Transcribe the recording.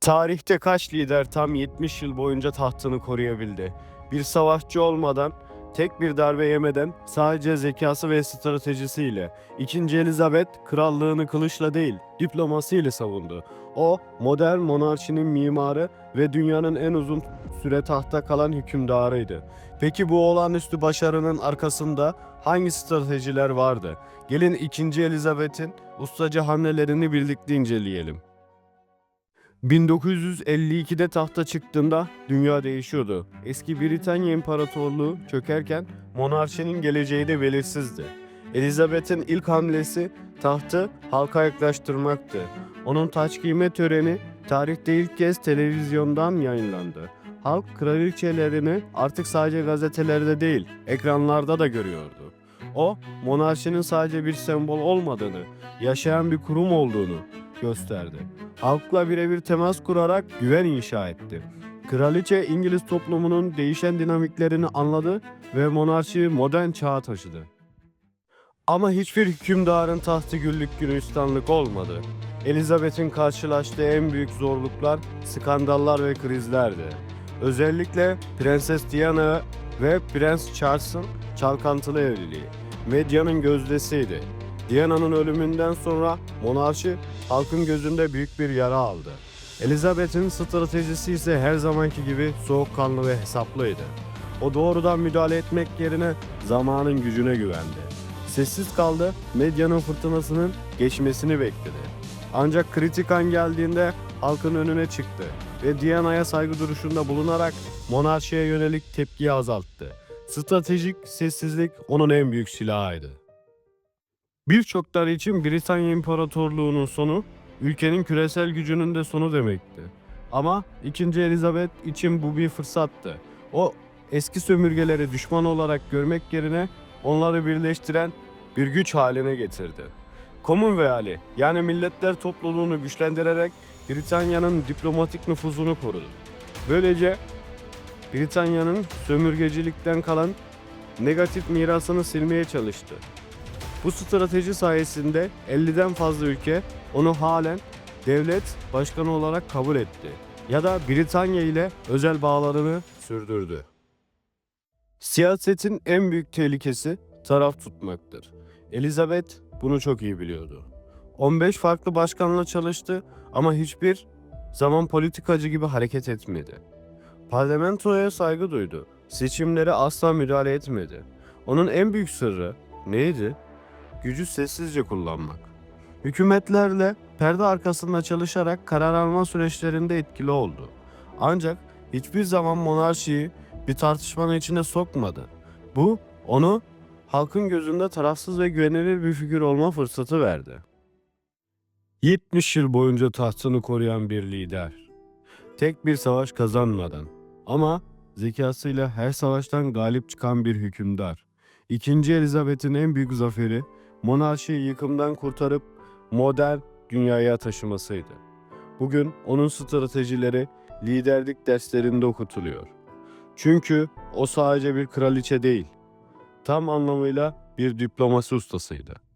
Tarihte kaç lider tam 70 yıl boyunca tahtını koruyabildi? Bir savaşçı olmadan, tek bir darbe yemeden sadece zekası ve stratejisiyle 2. Elizabeth krallığını kılıçla değil, diplomasıyla savundu. O, modern monarşinin mimarı ve dünyanın en uzun süre tahta kalan hükümdarıydı. Peki bu olağanüstü başarının arkasında hangi stratejiler vardı? Gelin 2. Elizabeth'in ustaca hamlelerini birlikte inceleyelim. 1952'de tahta çıktığında dünya değişiyordu. Eski Britanya İmparatorluğu çökerken monarşinin geleceği de belirsizdi. Elizabeth'in ilk hamlesi tahtı halka yaklaştırmaktı. Onun taç giyme töreni tarihte ilk kez televizyondan yayınlandı. Halk kraliçelerini artık sadece gazetelerde değil, ekranlarda da görüyordu. O, monarşinin sadece bir sembol olmadığını, yaşayan bir kurum olduğunu gösterdi. Halkla birebir temas kurarak güven inşa etti. Kraliçe İngiliz toplumunun değişen dinamiklerini anladı ve monarşiyi modern çağa taşıdı. Ama hiçbir hükümdarın tahtı güllük gülistanlık olmadı. Elizabeth'in karşılaştığı en büyük zorluklar skandallar ve krizlerdi. Özellikle Prenses Diana ve Prens Charles'ın çalkantılı evliliği medyanın gözdesiydi. Diana'nın ölümünden sonra monarşi halkın gözünde büyük bir yara aldı. Elizabeth'in stratejisi ise her zamanki gibi soğukkanlı ve hesaplıydı. O doğrudan müdahale etmek yerine zamanın gücüne güvendi. Sessiz kaldı, medyanın fırtınasının geçmesini bekledi. Ancak kritik an geldiğinde halkın önüne çıktı ve Diana'ya saygı duruşunda bulunarak monarşiye yönelik tepkiyi azalttı. Stratejik sessizlik onun en büyük silahıydı. Birçoklar için Britanya İmparatorluğu'nun sonu, ülkenin küresel gücünün de sonu demekti. Ama 2. Elizabeth için bu bir fırsattı. O eski sömürgeleri düşman olarak görmek yerine onları birleştiren bir güç haline getirdi. Commonwealth'i yani milletler topluluğunu güçlendirerek Britanya'nın diplomatik nüfuzunu korudu. Böylece Britanya'nın sömürgecilikten kalan negatif mirasını silmeye çalıştı. Bu strateji sayesinde 50'den fazla ülke onu halen devlet başkanı olarak kabul etti ya da Britanya ile özel bağlarını sürdürdü. Siyasetin en büyük tehlikesi taraf tutmaktır. Elizabeth bunu çok iyi biliyordu. 15 farklı başkanla çalıştı ama hiçbir zaman politikacı gibi hareket etmedi. Parlamentoya saygı duydu. Seçimlere asla müdahale etmedi. Onun en büyük sırrı neydi? Gücü sessizce kullanmak. Hükümetlerle perde arkasında çalışarak karar alma süreçlerinde etkili oldu. Ancak hiçbir zaman monarşiyi bir tartışmanın içine sokmadı. Bu onu halkın gözünde tarafsız ve güvenilir bir figür olma fırsatı verdi. 70 yıl boyunca tahtını koruyan bir lider. Tek bir savaş kazanmadan ama zekasıyla her savaştan galip çıkan bir hükümdar. İkinci Elizabeth'in en büyük zaferi monarşiyi yıkımdan kurtarıp modern dünyaya taşımasıydı. Bugün onun stratejileri liderlik derslerinde okutuluyor. Çünkü o sadece bir kraliçe değil, tam anlamıyla bir diplomasi ustasıydı.